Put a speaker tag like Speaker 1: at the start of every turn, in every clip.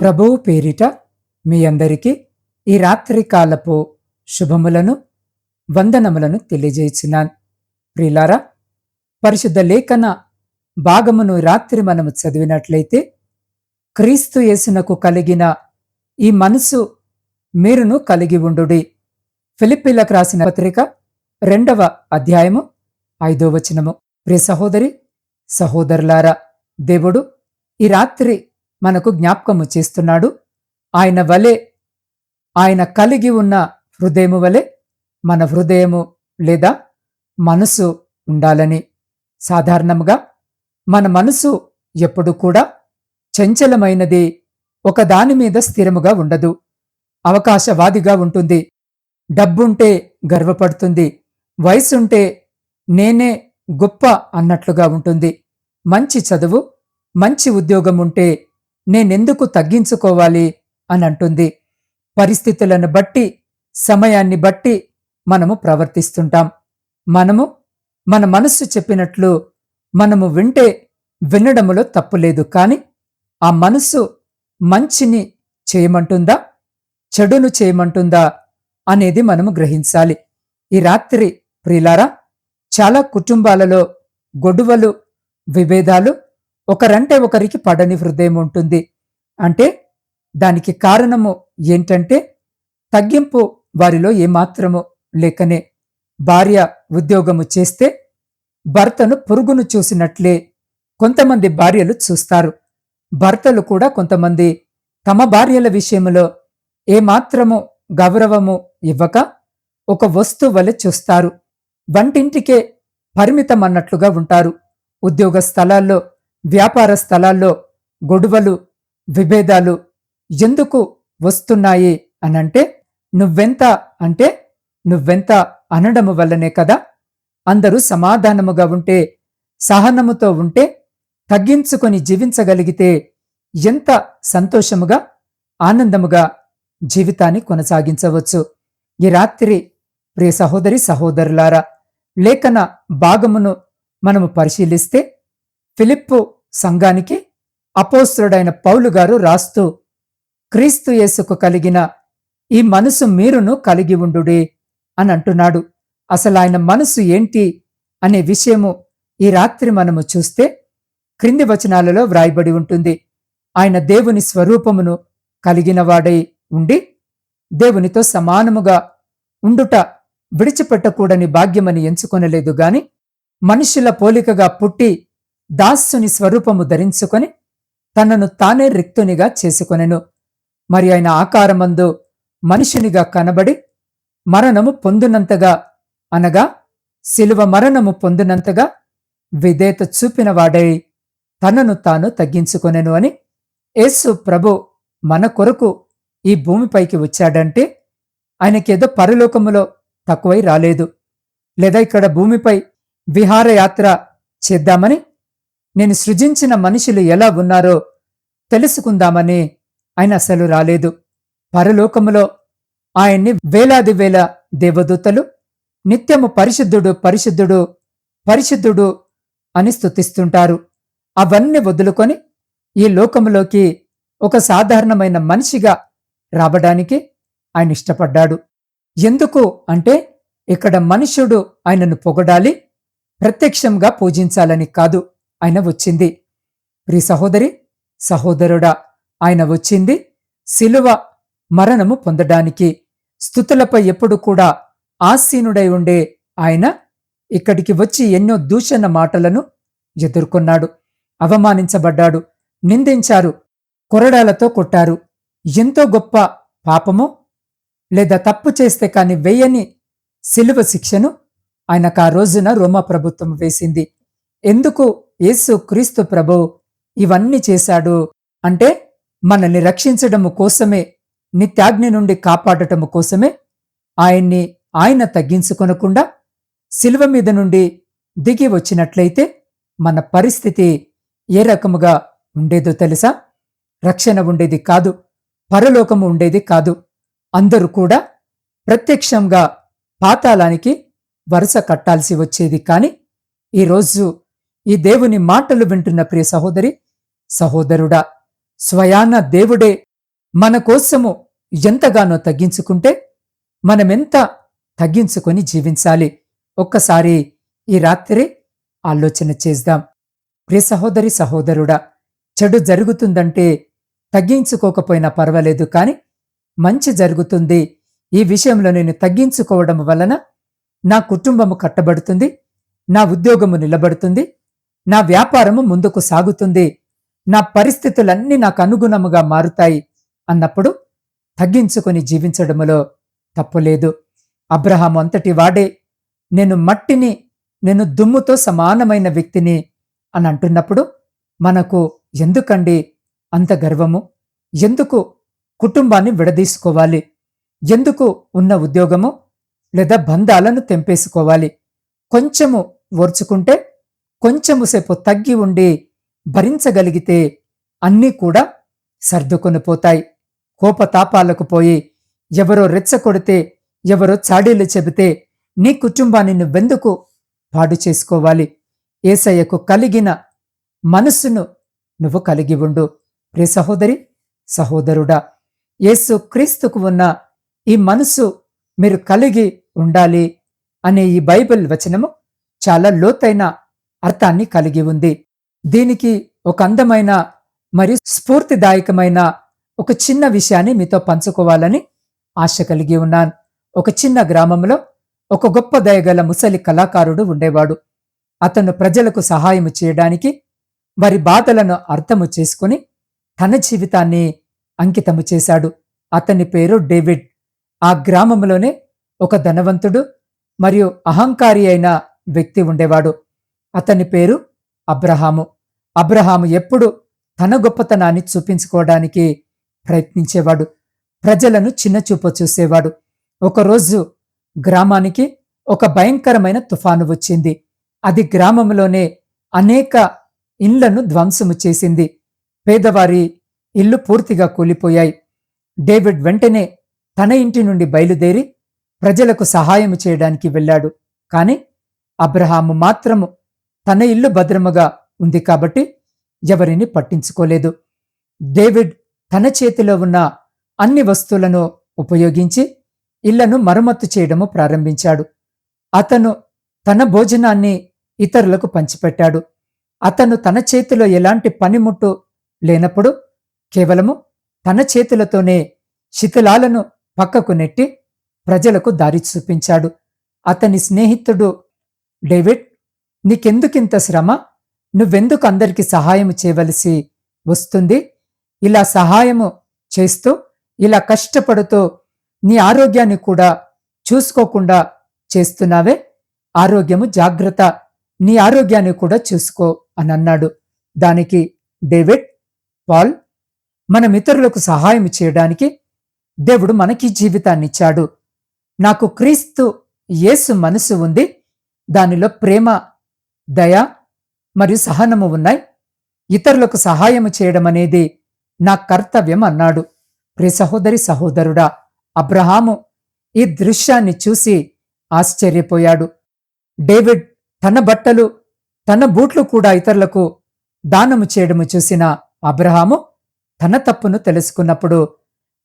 Speaker 1: ప్రభువు పేరిట మీ అందరికీ ఈ రాత్రి కాలపు శుభములను వందనములను తెలియజేసినాను. ప్రిలారా పరిశుద్ధ లేఖన భాగమును రాత్రి మనము చదివినట్లయితే క్రీస్తు యేసునకు కలిగిన ఈ మనసు మీరును కలిగి ఉండుడి. ఫిలిప్పీలకు రాసిన పత్రిక రెండవ అధ్యాయము ఐదో వచనము. ప్రియ సహోదరి సహోదరులారా దేవుడు ఈ రాత్రి మనకు జ్ఞాపకము చేస్తున్నాడు. ఆయన వలె ఆయన కలిగి ఉన్న హృదయము వలె మన హృదయము లేదా మనసు ఉండాలని. సాధారణముగా మన మనసు ఎప్పుడు కూడా చంచలమైనది ఒకదాని మీద స్థిరముగా ఉండదు. అవకాశవాదిగా ఉంటుంది. డబ్బుంటే గర్వపడుతుంది. వయసుంటే నేనే గొప్ప అన్నట్లుగా ఉంటుంది. మంచి చదువు మంచి ఉద్యోగం ఉంటే నేనెందుకు తగ్గించుకోవాలి అని అంటుంది. పరిస్థితులను బట్టి సమయాన్ని బట్టి మనము ప్రవర్తిస్తుంటాం. మనము మన మనస్సు చెప్పినట్లు మనము వింటే వినడములో తప్పులేదు కాని ఆ మనస్సు మంచిని చేయమంటుందా? చెడును చేయమంటుందా? అనేది మనము గ్రహించాలి. ఈ రాత్రి ప్రియులారా చాలా కుటుంబాలలో గొడవలు విభేదాలు ఒకరంటే ఒకరికి పడని హృదయం ఉంటుంది. అంటే దానికి కారణము ఏంటంటే తగ్గింపు వారిలో ఏమాత్రము లేకనే భార్య ఉద్యోగము చేస్తే భర్తను పురుగును చూసినట్లే కొంతమంది భార్యలు చూస్తారు. భర్తలు కూడా కొంతమంది తమ భార్యల విషయంలో ఏమాత్రము గౌరవము ఇవ్వక ఒక వస్తువలె వలె చూస్తారు. వంటింటికే పరిమితం అన్నట్లుగా ఉంటారు. ఉద్యోగ స్థలాల్లో వ్యాపార స్థలాల్లో గొడవలు విభేదాలు ఎందుకు వస్తున్నాయి అనంటే నువ్వెంత అంటే నువ్వెంత అనడము వల్లనే కదా. అందరూ సమాధానముగా ఉంటే సహనముతో ఉంటే తగ్గించుకొని జీవించగలిగితే ఎంత సంతోషముగా ఆనందముగా జీవితాన్ని కొనసాగించవచ్చు. ఈ రాత్రి ప్రియ సహోదరి సహోదరులారా లేఖన భాగమును మనము పరిశీలిస్తే ఫిలిప్పు సంఘానికి అపోస్తుడైన పౌలు గారు రాస్తూ క్రీస్తు యేసుకు కలిగిన ఈ మనసు మీరును కలిగి ఉండుడే అని అంటున్నాడు. అసలు ఆయన మనసు ఏంటి అనే విషయము ఈ రాత్రి మనము చూస్తే క్రింది వచనాలలో వ్రాయబడి ఉంటుంది. ఆయన దేవుని స్వరూపమును కలిగినవాడై ఉండి దేవునితో సమానముగా ఉండుట విడిచిపెట్టకూడని భాగ్యమని ఎంచుకొనలేదు గాని మనుషుల పోలికగా పుట్టి దాస్సుని స్వరూపము ధరించుకొని తనను తానే రిక్తునిగా చేసుకొనెను. మరి ఆయన ఆకారమందు మనిషినిగా కనబడి మరణము పొందునంతగా అనగా శిలువ మరణము పొందినంతగా విధేత చూపినవాడై తనను తాను తగ్గించుకొనెను అని యేసు ప్రభు మన కొరకు ఈ భూమిపైకి వచ్చాడంటే ఆయనకేదో పరలోకములో తక్కువై రాలేదు. లేదా ఇక్కడ భూమిపై విహారయాత్ర చేద్దామని నేను సృజించిన మనుషులు ఎలా ఉన్నారో తెలుసుకుందామని ఆయన అసలు రాలేదు. పరలోకములో ఆయన్ని వేలాది వేల దేవదూతలు నిత్యము పరిశుద్ధుడు పరిశుద్ధుడు పరిశుద్ధుడు అని స్తుతిస్తుంటారు. అవన్నీ వదులుకొని ఈ లోకములోకి ఒక సాధారణమైన మనిషిగా రావడానికి ఆయన ఇష్టపడ్డాడు. ఎందుకు అంటే ఇక్కడ మనుష్యుడు ఆయనను పొగడాలి ప్రత్యక్షంగా పూజించాలని కాదు. ఆయన వచ్చింది. ప్రి సహోదరి సహోదరుడా ఆయన వచ్చింది. శిలువ మరణము పొందడానికి స్థుతులపై ఎప్పుడు కూడా ఆసీనుడై ఉండే ఆయన ఇక్కడికి వచ్చి ఎన్నో దూషణ మాటలను ఎదుర్కొన్నాడు. అవమానించబడ్డాడు నిందించారు కొరడాలతో కొట్టారు. ఎంతో గొప్ప పాపము లేదా తప్పు చేస్తే కాని వెయ్యని శిలువ శిక్షను ఆయనకు ఆ రోజున రోమా ప్రభుత్వం వేసింది. ఎందుకు యేసు క్రీస్తు ప్రభు ఇవన్నీ చేశాడు అంటే మనల్ని రక్షించడము కోసమే నిత్యాగ్ని నుండి కాపాడటము కోసమే ఆయన్ని ఆయన తగ్గించుకొనకుండా శిలువ మీద నుండి దిగి వచ్చినట్లయితే మన పరిస్థితి ఏ రకముగా ఉండేదో తెలుసా? రక్షణ ఉండేది కాదు పరలోకము ఉండేది కాదు. అందరూ కూడా ప్రత్యక్షంగా పాతాళానికి వరుస కట్టాల్సి వచ్చేది కాని ఈరోజు ఈ దేవుని మాటలు వింటున్న ప్రియ సహోదరి సహోదరుడా స్వయాన దేవుడే మన కోసము ఎంతగానో తగ్గించుకుంటే మనమెంత తగ్గించుకొని జీవించాలి. ఒక్కసారి ఈ రాత్రి ఆలోచన చేద్దాం. ప్రియ సహోదరి సహోదరుడా చెడు జరుగుతుందంటే తగ్గించుకోకపోయినా పర్వాలేదు కాని మంచి జరుగుతుంది. ఈ విషయంలో నేను తగ్గించుకోవడం వలన నా కుటుంబము కట్టబడుతుంది నా ఉద్యోగము నిలబడుతుంది నా వ్యాపారము ముందుకు సాగుతుంది. నా పరిస్థితులన్నీ నాకు అనుగుణముగా మారుతాయి అన్నప్పుడు తగ్గించుకొని జీవించడములో తప్పులేదు అబ్రహాం అంతటి వాడే. నేను మట్టిని నేను దుమ్ముతో సమానమైన వ్యక్తిని అని అంటున్నప్పుడు మనకు ఎందుకండి అంత గర్వము? ఎందుకు కుటుంబాన్ని విడదీసుకోవాలి? ఎందుకు ఉన్న ఉద్యోగము లేదా బంధాలను తెంపేసుకోవాలి? కొంచెము ఓర్చుకుంటే కొంచెముసేపు తగ్గి ఉండి భరించగలిగితే అన్నీ కూడా సర్దుకొని పోతాయి కోపతాపాలకు పోయి ఎవరో రెచ్చకొడితే ఎవరో చాడీలు చెబితే నీ కుటుంబాన్ని నువ్వెందుకు పాడు చేసుకోవాలి? ఏసయ్యకు కలిగిన మనస్సును నువ్వు కలిగి ఉండు. ప్రే సహోదరి సహోదరుడా యేసు క్రీస్తుకు ఉన్న ఈ మనసు మీరు కలిగి ఉండాలి అనే ఈ బైబిల్ వచనము చాలా లోతైన అర్థాన్ని కలిగి ఉంది. దీనికి ఒక అందమైన మరియు స్ఫూర్తిదాయకమైన ఒక చిన్న విషయాన్ని మీతో పంచుకోవాలని ఆశ కలిగి ఉన్నాను. ఒక చిన్న గ్రామంలో ఒక గొప్ప దయగల ముసలి కళాకారుడు ఉండేవాడు. అతను ప్రజలకు సహాయం చేయడానికి వారి బాధలను అర్థము చేసుకుని తన జీవితాన్ని అంకితము చేశాడు. అతని పేరు డేవిడ్. ఆ గ్రామంలోనే ఒక ధనవంతుడు మరియు అహంకారి అయిన వ్యక్తి ఉండేవాడు. అతని పేరు అబ్రహాము. అబ్రహాము ఎప్పుడు తన గొప్పతనాన్ని చూపించుకోవడానికి ప్రయత్నించేవాడు. ప్రజలను చిన్నచూపు చూసేవాడు. ఒకరోజు గ్రామానికి ఒక భయంకరమైన తుఫాను వచ్చింది. అది గ్రామంలోనే అనేక ఇళ్ళను ధ్వంసము చేసింది. పేదవారి ఇల్లు పూర్తిగా కూలిపోయాయి. డేవిడ్ వెంటనే తన ఇంటి నుండి బయలుదేరి ప్రజలకు సహాయం చేయడానికి వెళ్ళాడు. కాని అబ్రహాము మాత్రము తన ఇల్లు భద్రముగా ఉంది కాబట్టి ఎవరిని పట్టించుకోలేదు. డేవిడ్ తన చేతిలో ఉన్న అన్ని వస్తువులను ఉపయోగించి ఇళ్ళను మరమ్మత్తు చేయడము ప్రారంభించాడు. అతను తన భోజనాన్ని ఇతరులకు పంచిపెట్టాడు. అతను తన చేతిలో ఎలాంటి పనిముట్టు లేనప్పుడు కేవలము తన చేతులతోనే శిథిలాలను పక్కకు నెట్టి ప్రజలకు దారి చూపించాడు. అతని స్నేహితుడు డేవిడ్ నీకెందుకింత శ్రమ? నువ్వెందుకు అందరికి సహాయం చేయవలసి వస్తుంది? ఇలా సహాయము చేస్తూ ఇలా కష్టపడుతూ నీ ఆరోగ్యాన్ని కూడా చూసుకోకుండా చేస్తున్నావే? ఆరోగ్యము జాగ్రత్త. నీ ఆరోగ్యాన్ని కూడా చూసుకో అని అన్నాడు. దానికి డేవిడ్ పాల్ మనం ఇతరులకు సహాయం చేయడానికి దేవుడు మనకి జీవితాన్ని ఇచ్చాడు. నాకు క్రీస్తు యేసు మనసు ఉంది. దానిలో ప్రేమ దయ మరియు సహనము ఉన్నాయి. ఇతరులకు సహాయము చేయడం అనేది నా కర్తవ్యం అన్నాడు. ప్రి సహోదరి సహోదరుడా అబ్రహాము ఈ దృశ్యాన్ని చూసి ఆశ్చర్యపోయాడు. డేవిడ్ తన బట్టలు తన బూట్లు కూడా ఇతరులకు దానము చేయడము చూసిన అబ్రహాము తన తప్పును తెలుసుకున్నప్పుడు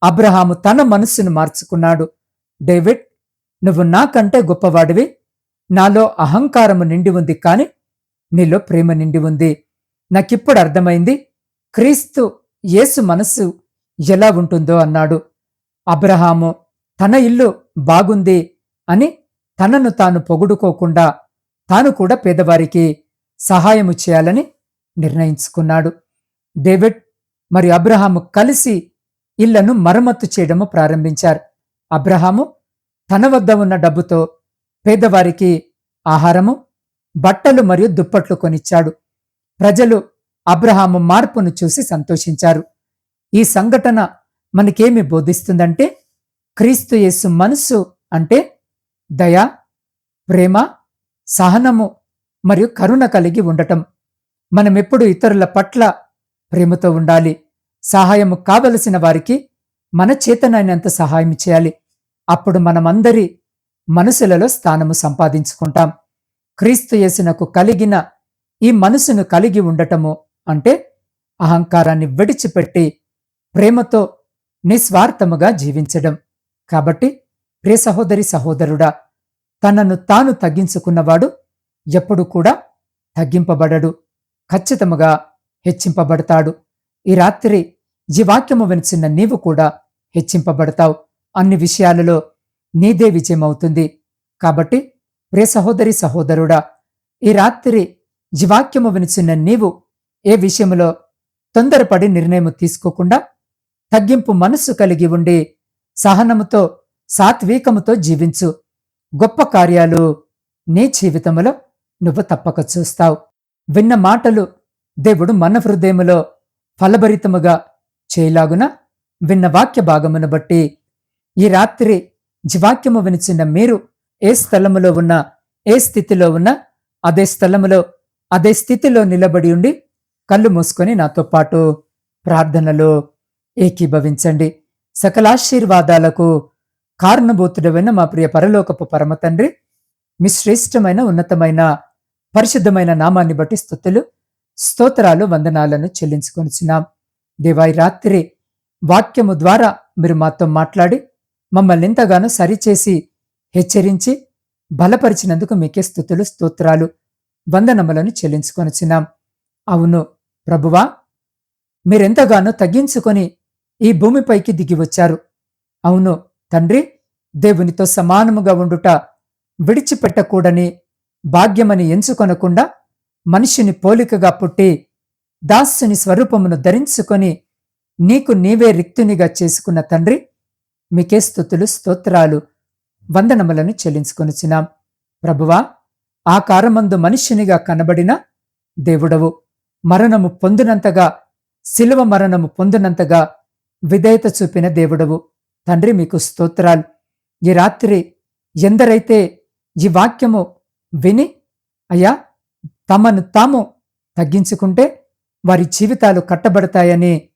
Speaker 1: అబ్రహాము తన మనస్సును మార్చుకున్నాడు. డేవిడ్ నువ్వు నాకంటే గొప్పవాడివి. నాలో అహంకారము నిండి ఉంది కాని నీలో ప్రేమ నిండి ఉంది. నాకిప్పుడు అర్థమైంది క్రీస్తు యేసు మనస్సు ఎలా ఉంటుందో అన్నాడు. అబ్రహాము తన ఇల్లు బాగుంది అని తనను తాను పొగుడుకోకుండా తాను కూడా పేదవారికి సహాయము చేయాలని నిర్ణయించుకున్నాడు. డేవిడ్ మరియు అబ్రహాము కలిసి ఇళ్ళను మరమ్మత్తు చేయడము ప్రారంభించారు. అబ్రహాము తన వద్ద ఉన్న డబ్బుతో పేదవారికి ఆహారము బట్టలు మరియు దుప్పట్లు కొనిచ్చాడు. ప్రజలు అబ్రహాము మార్పును చూసి సంతోషించారు. ఈ సంఘటన మనకేమి బోధిస్తుందంటే క్రీస్తు యేసు మనస్సు అంటే దయ ప్రేమ సహనము మరియు కరుణ కలిగి ఉండటం. మనమెప్పుడు ఇతరుల పట్ల ప్రేమతో ఉండాలి. సహాయము కావలసిన వారికి మన చేతనైనంత సహాయం చేయాలి. అప్పుడు మనమందరి మనసులలో స్థానము సంపాదించుకుంటాం. క్రీస్తు యేసునకు కలిగిన ఈ మనసును కలిగి ఉండటము అంటే అహంకారాన్ని విడిచిపెట్టి ప్రేమతో నిస్వార్థముగా జీవించడం. కాబట్టి ప్రియ సహోదరి సహోదరుడా తనను తాను తగ్గించుకున్నవాడు ఎప్పుడు కూడా తగ్గింపబడడు ఖచ్చితముగా హెచ్చింపబడతాడు. ఈ రాత్రి జీవాక్యము వినిచిన నీవు కూడా హెచ్చింపబడతావు. అన్ని విషయాలలో నీదే విజయమవుతుంది. కాబట్టి ప్రే సహోదరి సహోదరుడా ఈ రాత్రి జీవాక్యము వినిచిన నీవు ఏ విషయంలో తొందరపడి నిర్ణయం తీసుకోకుండా తగ్గింపు మనస్సు కలిగి ఉండి సహనముతో సాత్వికముతో జీవించు. గొప్ప కార్యాలు నీ జీవితంలో నువ్వు తప్పక చూస్తావు. విన్న మాటలు దేవుడు మన హృదయములో ఫలభరితముగా చేయలాగున విన్న వాక్య భాగమును బట్టి ఈ రాత్రి జీవాక్యము వినిచిన మీరు ఏ స్థలములో ఉన్నా ఏ స్థితిలో ఉన్నా అదే స్థలములో అదే స్థితిలో నిలబడి ఉండి కళ్ళు మూసుకొని నాతో పాటు ప్రార్థనలో ఏకీభవించండి. సకలాశీర్వాదాలకు కారణభూతుడమైన మా ప్రియ పరలోకపు పరమ తండ్రి మీ శ్రేష్టమైన ఉన్నతమైన పరిశుద్ధమైన నామాన్ని బట్టి స్థుతులు స్తోత్రాలు వందనాలను చెల్లించుకొనిచున్నాం. దేవాయి రాత్రి వాక్యము ద్వారా మీరు మాతో మాట్లాడి మమ్మల్ని ఎంతగానో సరిచేసి హెచ్చరించి బలపరిచినందుకు మీకే స్థుతులు స్తోత్రాలు వందనములను చెల్లించుకొనిచున్నాం. అవును ప్రభువా మీరెంతగానో తగ్గించుకొని ఈ భూమిపైకి దిగి వచ్చారు. అవును తండ్రి దేవునితో సమానముగా ఉండుట విడిచిపెట్టకూడని భాగ్యమని ఎంచుకొనకుండా మనిషిని పోలికగా పుట్టి దాస్సుని స్వరూపమును ధరించుకొని నీకు నీవే రిక్తునిగా చేసుకున్న తండ్రి మీకే స్థుతులు స్తోత్రాలు వందనములను చెల్లించుకొనిచున్నాం. ప్రభువా ఆకారమందు మనుష్యునిగా కనబడిన దేవుడవు. మరణము పొందినంతగా శిలువ మరణము పొందినంతగా విధేయత చూపిన దేవుడవు. తండ్రి మీకు స్తోత్రాలు. ఈ రాత్రి ఎందరైతే ఈ వాక్యము విని అయ్యా తమను తాము తగ్గించుకుంటే వారి జీవితాలు కట్టబడతాయని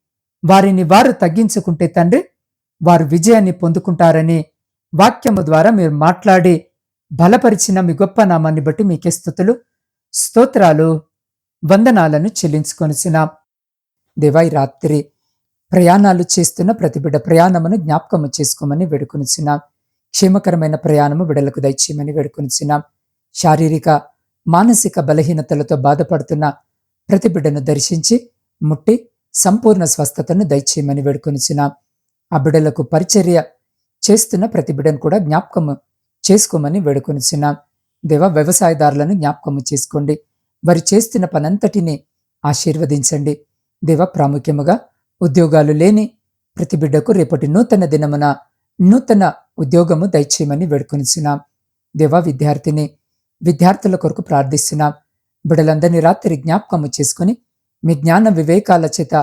Speaker 1: వారిని వారు తగ్గించుకుంటే తండ్రి వారు విజయాన్ని పొందుకుంటారని వాక్యము ద్వారా మీరు మాట్లాడి బలపరిచిన మీ గొప్ప నామాన్ని బట్టి మీకే స్థుతులు స్తోత్రాలు వందనాలను చెల్లించుకొనిసినాం దేవాయి రాత్రి ప్రయాణాలు చేస్తున్న ప్రతి బిడ్డ ప్రయాణమును జ్ఞాపకము చేసుకోమని వేడుకొనిచున్నాం. క్షేమకరమైన ప్రయాణము బిడలకు దయచేయమని వేడుకొనిచున్నాం. శారీరక మానసిక బలహీనతలతో బాధపడుతున్న ప్రతి బిడ్డను దర్శించి ముట్టి సంపూర్ణ స్వస్థతను దయచేయమని వేడుకొనిచున్నాం. ఆ బిడ్డలకు పరిచర్య చేస్తున్న ప్రతి బిడ్డను కూడా జ్ఞాపకము చేసుకోమని వేడుకొనిచున్నాం. దేవ వ్యవసాయదారులను జ్ఞాపకము చేసుకోండి. వారు చేస్తున్న పనంతటిని ఆశీర్వదించండి. దేవ ప్రాముఖ్యముగా ఉద్యోగాలు లేని ప్రతి బిడ్డకు రేపటి నూతన దినమున నూతన ఉద్యోగము దయచేయమని వేడుకొనిచున్నాం. దేవా విద్యార్థిని విద్యార్థుల కొరకు ప్రార్థిస్తున్నాం. బిడలందరినీ రాత్రి జ్ఞాపకము చేసుకుని మీ జ్ఞాన వివేకాల చేత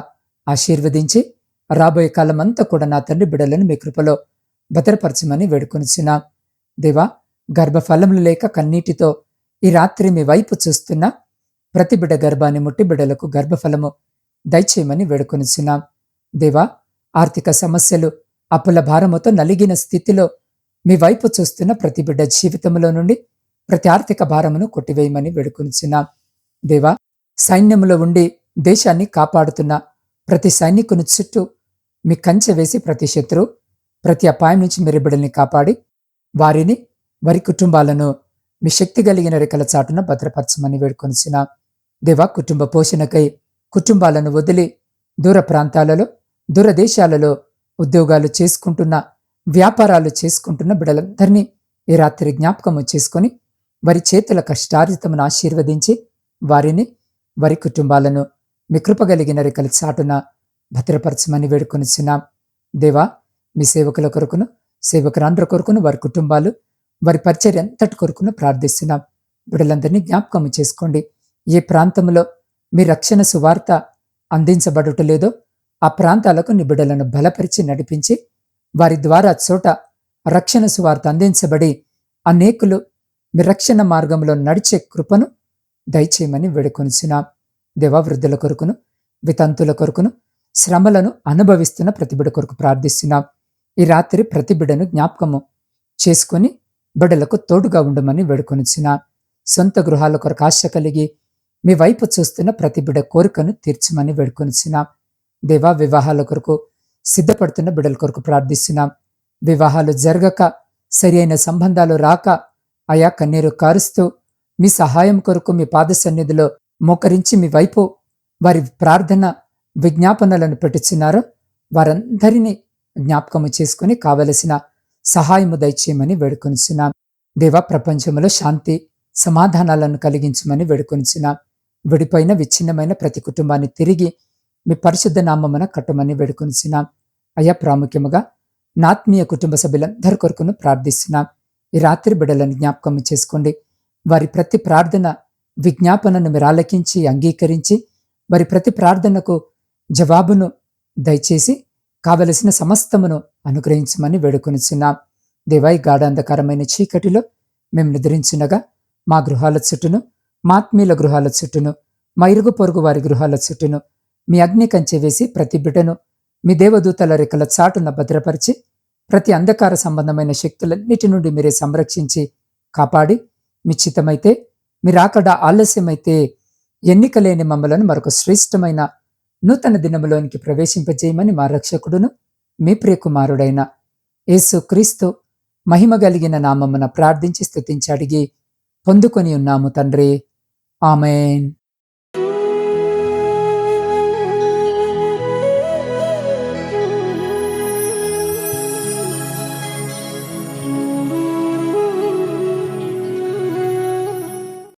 Speaker 1: ఆశీర్వదించి రాబోయే కాలం అంతా కూడా నా తండ్రి బిడలను మీ కృపలో భద్రపరచమని వేడుకొనిచిన దేవా గర్భఫలములు లేక కన్నీటితో ఈ రాత్రి మీ వైపు చూస్తున్న ప్రతి బిడ్డ గర్భాన్ని ముట్టి బిడ్డలకు గర్భఫలము దయచేయమని వేడుకొనిచున్నాం. దేవా ఆర్థిక సమస్యలు అప్పుల భారముతో నలిగిన స్థితిలో మీ వైపు చూస్తున్న ప్రతి బిడ్డ జీవితంలో నుండి ప్రతి ఆర్థిక భారమును కొట్టివేయమని వేడుకొనిచున్నాం. దేవా సైన్యములో ఉండి దేశాన్ని కాపాడుతున్న ప్రతి సైనికుని చుట్టూ మీ కంచె వేసి ప్రతి శత్రువు ప్రతి అపాయం నుంచి మీరు బిడ్డల్ని కాపాడి వారిని వారి కుటుంబాలను మీ శక్తి కలిగిన రెక్కల చాటున భద్రపరచమని వేడుకొనిసిన దేవా కుటుంబ పోషణకై కుటుంబాలను వదిలి దూర ప్రాంతాలలో దూర దేశాలలో ఉద్యోగాలు చేసుకుంటున్న వ్యాపారాలు చేసుకుంటున్న బిడ్డలందరినీ ఈ రాత్రి జ్ఞాపకము చేసుకొని వారి చేతుల కష్టార్జితమును ఆశీర్వదించి వారిని వారి కుటుంబాలను మీ కృపగలిగిన రెక్కల చాటున భద్రపరచమని వేడుకొనిచున్నాం. దేవా మీ సేవకుల కొరకును సేవకురాండ్ర కొరకును వారి కుటుంబాలు వారి పరిచర్య ఎంతటి కొరకును ప్రార్థిస్తున్నాం. బిడ్డలందరినీ జ్ఞాపకం చేసుకోండి. ఏ ప్రాంతంలో మీ రక్షణ సువార్త అందించబడుట లేదో ఆ ప్రాంతాలకు నీ బిడ్డలను బలపరిచి నడిపించి వారి ద్వారా చోట రక్షణ సువార్త అందించబడి అనేకులు మీ రక్షణ మార్గంలో నడిచే కృపను దయచేయమని వేడుకొనిచున్నాం. దేవా వృద్ధుల కొరకును వితంతుల కొరకును శ్రమలను అనుభవిస్తున్న ప్రతిబిడ కొరకు ప్రార్థిస్తున్నాం. ఈ రాత్రి ప్రతి బిడ్డను జ్ఞాపకము చేసుకొని బిడ్డలకు తోడుగా ఉండమని వేడుకొనిచిన సొంత గృహాల కొరకు ఆశ కలిగి మీ వైపు చూస్తున్న ప్రతి బిడ్డ కోరికను తీర్చమని వేడుకొనిచిన దేవా వివాహాల కొరకు సిద్ధపడుతున్న బిడ్డల కొరకు ప్రార్థిస్తున్నాం. వివాహాలు జరగక సరియైన సంబంధాలు రాక అయా కన్నీరు కారుస్తూ మీ సహాయం కొరకు మీ పాద సన్నిధిలో మోకరించి మీ వైపు వారి ప్రార్థన విజ్ఞాపనలను పెట్టుచున్నారు వారందరినీ జ్ఞాపకము చేసుకుని కావలసిన సహాయము దయచేయమని వేడుకొనిచున్నాం. దేవ ప్రపంచంలో శాంతి సమాధానాలను కలిగించమని వేడుకొనిచున్నాం. విడిపోయిన విచ్ఛిన్నమైన ప్రతి కుటుంబాన్ని తిరిగి మీ పరిశుద్ధ నామమున కట్టమని వేడుకొనిచున్నాం. అయ్యా ప్రాముఖ్యముగా నాత్మీయ కుటుంబ సభ్యులందరి కొరకును ప్రార్థిస్తున్నాం. ఈ రాత్రి బిడలను జ్ఞాపకం చేసుకోండి. వారి ప్రతి ప్రార్థన విజ్ఞాపనను మీరు ఆలకించి అంగీకరించి వారి ప్రతి ప్రార్థనకు జవాబును దయచేసి కావలసిన సమస్తమును అనుగ్రహించమని వేడుకొనిచున్నాం. దేవాయి గాఢాంధకరమైన చీకటిలో మేము నిద్రించినగా మా గృహాల చుట్టూను మా ఆత్మీయుల గృహాల చుట్టూను మా ఇరుగు పొరుగు వారి గృహాల చుట్టూను మీ అగ్ని కంచె వేసి ప్రతి బిడ్డను మీ దేవదూతల రెక్కల చాటున భద్రపరిచి ప్రతి అంధకార సంబంధమైన శక్తులన్నిటి నుండి మీరే సంరక్షించి కాపాడి మీ చిత్తమైతే ఆలస్యమైతే ఎన్నికలేని మమ్మలను మరొక శ్రేష్టమైన నూతన దినములోనికి ప్రవేశింపజేయమని మా రక్షకుడును మీ ప్రియకుమారుడైన యేసు క్రీస్తు మహిమ కలిగిన నామమున ప్రార్థించి స్తుతించి అడిగి పొందుకొని ఉన్నాము తండ్రి. ఆమెన్.